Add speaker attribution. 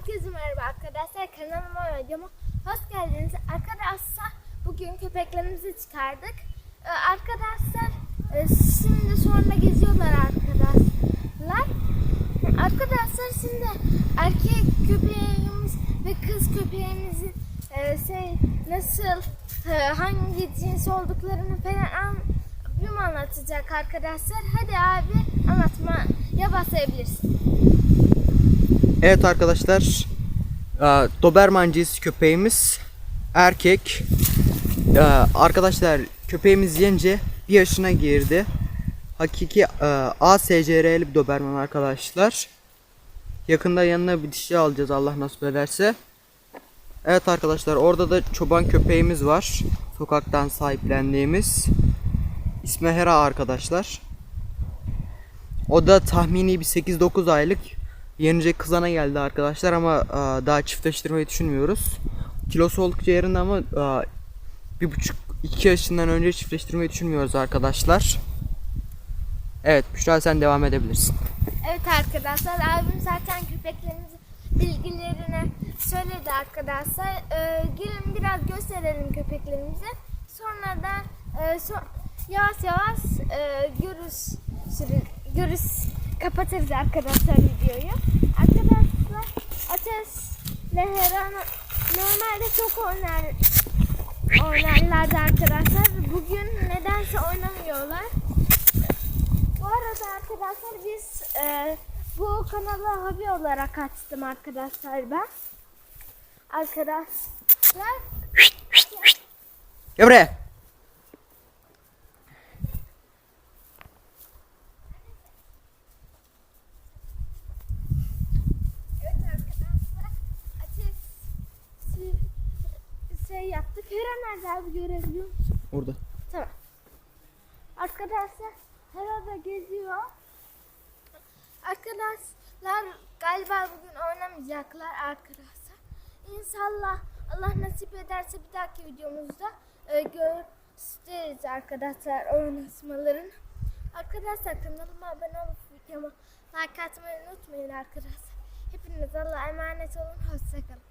Speaker 1: Herkese merhaba arkadaşlar. Kanalıma ve videoma hoş geldiniz. Arkadaşlar bugün köpeklerimizi çıkardık. Ee, arkadaşlar e, şimdi sonra geziyorlar arkadaşlar. Arkadaşlar şimdi erkek köpeğimiz ve kız köpeğimizin e, şey nasıl e, hangi cins olduklarını falan an, abim anlatacak arkadaşlar. Hadi abi anlatmaya başlayabilirsin.
Speaker 2: Evet arkadaşlar. e, Doberman cinsi köpeğimiz erkek. E, Arkadaşlar köpeğimiz yence bir yaşına girdi. Hakiki e, ASCR'li bir Doberman arkadaşlar. Yakında yanına bir dişi alacağız Allah nasip ederse. Evet arkadaşlar orada da çoban köpeğimiz var. Sokaktan sahiplendiğimiz. İsmi Hera arkadaşlar. O da tahmini bir 8-9 aylık yenecek kızana geldi arkadaşlar ama aa, daha çiftleştirmeyi düşünmüyoruz. Kilosu oldukça yerinde ama aa, bir buçuk iki yaşından önce çiftleştirmeyi düşünmüyoruz arkadaşlar. Evet Büşra sen devam edebilirsin.
Speaker 1: Evet arkadaşlar abim zaten köpeklerimizin bilgilerini söyledi arkadaşlar. Ee, gelin biraz gösterelim köpeklerimizi. Sonra da e, so- yavaş yavaş e, görüş görüş kapatırız arkadaşlar videoyu. Arkadaşlar Ateş ile Hera no- normalde çok oynar oynarlardı arkadaşlar. Bugün nedense oynamıyorlar. Bu arada arkadaşlar biz e, bu kanalı hobi olarak açtım arkadaşlar ben. Arkadaşlar
Speaker 2: Gel buraya.
Speaker 1: evet arkadaşlar ateş si- şey yaptık. Hera nerede abi görebiliyor musun?
Speaker 2: Orada.
Speaker 1: Tamam. Arkadaşlar Hera da geziyor. Arkadaşlar galiba bugün oynamayacaklar arkadaşlar. İnşallah Allah nasip ederse bir dahaki videomuzda e, gösteririz arkadaşlar oynatmalarını. Arkadaşlar kanalıma abone olup videoma like atmayı unutmayın arkadaşlar. Hepiniz Allah'a emanet olun. Hoşçakalın.